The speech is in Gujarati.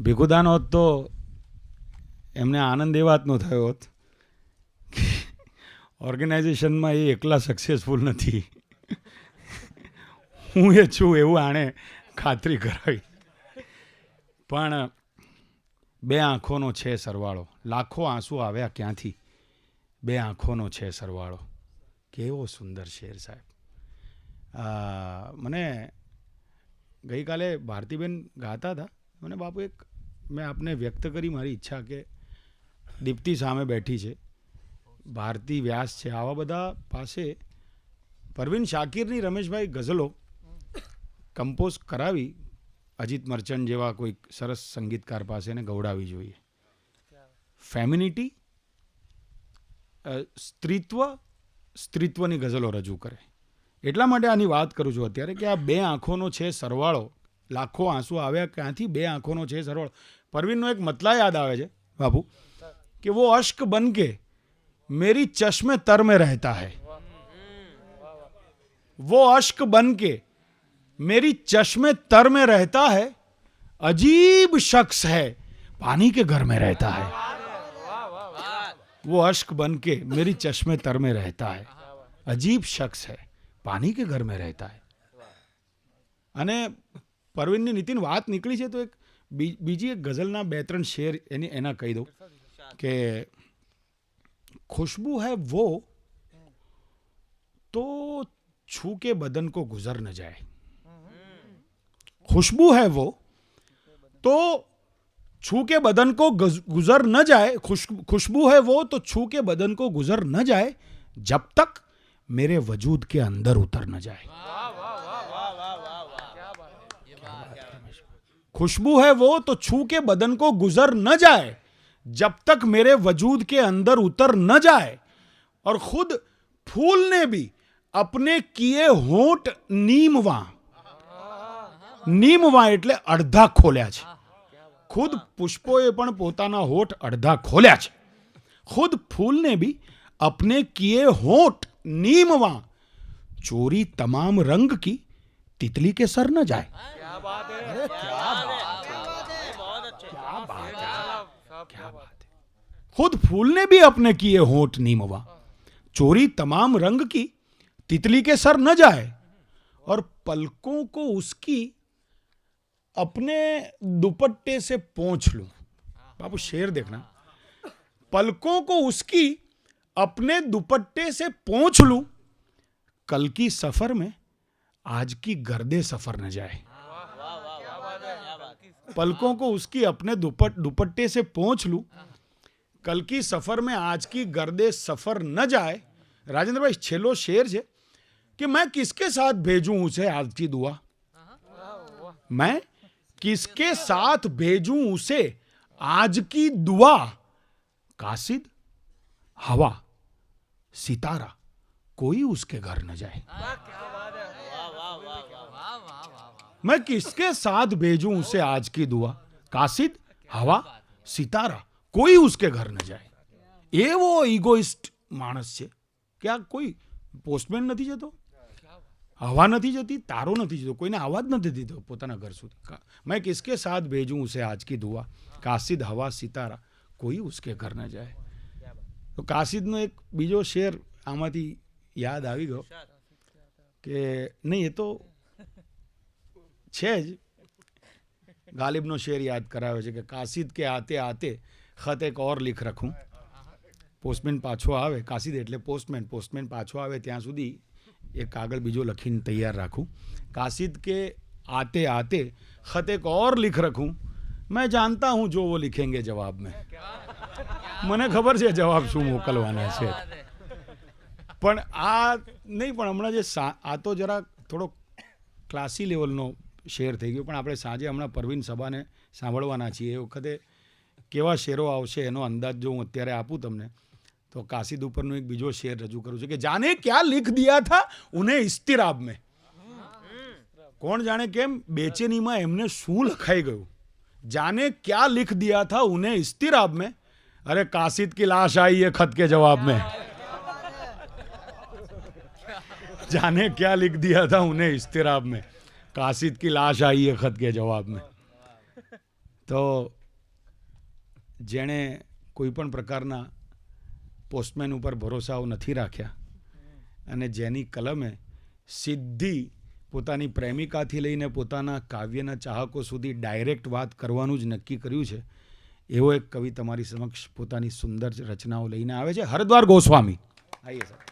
ભીખુદાન હોત તો એમને આનંદ એ વાતનો થયો હોત ઓર્ગેનાઇઝેશનમાં એ એકલા સક્સેસફુલ નથી. હું એ છું એવું આણે ખાતરી કરાવી. પણ બે આંખોનો છે સરવાળો. લાખો આંસુ આવ્યા ક્યાંથી? બે આંખોનો છે સરવાળો. કેવો સુંદર શેર સાહેબ. મને ગઈકાલે ભારતીબેન ગાતા હતા. મને બાપુ એક મેં આપને વ્યક્ત કરી મારી ઈચ્છા કે દીપ્તિ સામે બેઠી છે. ભારતી વ્યાસ છે. આવા બધા પાસે પરવીન શાકીરની રમેશભાઈ ગઝલો કમ્પોઝ કરાવી અજીત મર્ચન્ટ જેવા કોઈ સરસ સંગીતકાર પાસે એને ગૌડાવી જોઈએ. ફેમિનિટી સ્ત્રીત્વ, સ્ત્રીત્વની ગઝલો રજૂ કરે. એટલા માટે આની વાત કરું છું અત્યારે કે આ બે આંખોનો છે સરવાળો. લાખો આંસુ આવ્યા ક્યાંથી બે આંખોનો છે સરવાળો? પરવીનનો એક મતલા યાદ આવે છે બાપુ કે वो अश्क बन के मेरी चश्मे तर में रहता है वो अश्क बन के मेरी चश्मे तर में रहता है अजीब शख्स है पानी के घर में रहता है वो अश्क बन के मेरी चश्मे तर में रहता है अजीब शख्स है पानी के घर में रहता है અને પરવીનની નીતિન વાત નીકળી છે તો એક બી- બીજી એક ગઝલના બે ત્રણ શેર એની એના કહી દઉં કે खुशबू है वो तो छू के बदन को गुजर न जाए खुशबू है वो तो छू के बदन को गुज- गुजर न जाए खुश खुशबू है वो तो छू के बदन को गुजर न जाए जब तक मेरे वजूद के अंदर उतर न जाए खुशबू है वो तो छू के बदन को गुजर न जाए जब तक मेरे वजूद के अंदर उतर न जाए और खुद फूल ने भी अपने किए होठ નીમવા નીમવા એટલે અડધા ખોલ્યા છે ખુદ પુષ્પોએ પણ પોતાના હોઠ અડધા ખોલ્યા છે खुद फूल ने भी अपने किए होठ नीमवा चोरी तमाम रंग की तितली के सर न जाए अरे क्या बात क्या बात है? खुद फूल ने भी अपने किए होठ नीमवा। चोरी तमाम रंग की, तितली के सर न जाए, और पलकों को उसकी अपने दुपट्टे से पोंछ लूँ। बाबू, शेर देखना। पलकों को उसकी अपने दुपट्टे से पोंछ लूँ, कल की सफ़र में आज की गर्दे सफ़र न जाए। पलकों को उसकी अपने दुपट, दुपट्टे से पोंछ लूँ। कल की सफ़र में आज की गर्दे सफ़र न जाए। राजेंद्र भाई छेलो शेर છે कि मैं किसके साथ भेजूं उसे आज की दुआ? मैं किसके साथ भेजूं उसे आज की दुआ? कासिद, हवा, सितारा, कोई उसके घर न जाए। मैं किसके साथ भेजूं उसे आज की दुआ कासिद हवा સિતારા કોઈ ઉસકે ઘર ન જાય એવો ઇગોઇસ્ટ માણસ છે કે આ કોઈ પોસ્ટમેન નથી જતો હવા નથી જતી તારો નથી જતો કોઈને આવા જ નથી દીધો પોતાના ઘર સુધી કા- મેં કિસકે સાથ ભેજું ઉસે આજ કી દુઆ કાસિદ હવા સિતારા કોઈ ઉસકે ઘર ન જાય તો કાસિદનો એક બીજો શેર આમાંથી યાદ આવી ગયો કે નહીં એ તો છે જ. ગાલિબનો શેર યાદ કરાવ્યો છે કે કાસિદ કે આતે આતે ખત એક ઓર લીખ રખું. પોસ્ટમેન પાછો આવે, કાસિદ એટલે પોસ્ટમેન પોસ્ટમેન પાછો આવે ત્યાં સુધી એક કાગળ બીજો લખીને તૈયાર રાખું. કાસિદ કે આતે આતે ખત એક ઓર લીખ રખું. મેં જાણતા હું જો વો લિખેંગે જવાબ મેં. મને ખબર છે જવાબ શું મોકલવાના છે. પણ આ નહીં, પણ હમણાં જે આ તો જરા થોડો ક્લાસી લેવલનો શેર થઈ ગયું. પણ આપણે સાંજે હમણાં પરવીન સભાને સાંભળવાના છીએ. એ વખતે કેવા શેરો આવશે એનો અંદાજ જો હું અત્યારે આપું તમને, તો કાશીદ ઉપરનો એક બીજો શેર રજૂ કરું છું કે જાને ક્યાં લીખ દિયા થા ઉને ઇસ્તિરાબ મેં. કોણ જાણે કેમ બેચેનીમાં એમને શું લખાઈ ગયું? જાને ક્યાં લીખ દિયા થા ઉને ઇસ્તિરાબ મેં? અરે કાશીદ કી લાશ આઈ એ ખત કે જવાબ મેં. જાને ક્યાં લીખ દિયા થા ઉને ઇસ્તિરાબ મેં. कासिद की लाश आई है खत के जवाब में તો જેણે કોઈ પણ પ્રકારના પોસ્ટમેન ઉપર ભરોસાઓ નથી રાખ્યા અને જેની કલમે સીધી પોતાની પ્રેમિકાથી લઈને પોતાના કાવ્યના ચાહકો સુધી ડાયરેક્ટ વાત કરવાનું જ નક્કી કર્યું છે એવો એક કવિ તમારી સમક્ષ પોતાની સુંદર રચનાઓ લઈને આવે છે હરદ્વાર ગોસ્વામી આઈએ સર